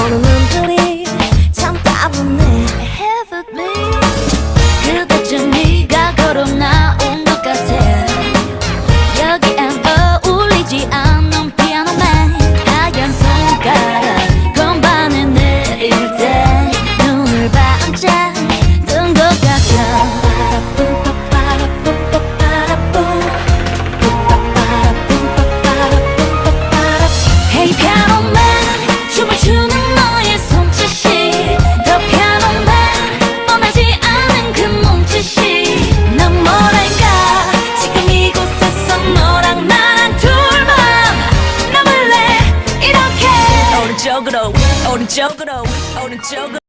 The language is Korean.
모르는 둘이 참 따분해 오른쪽으로 오른쪽으로 오른쪽으로.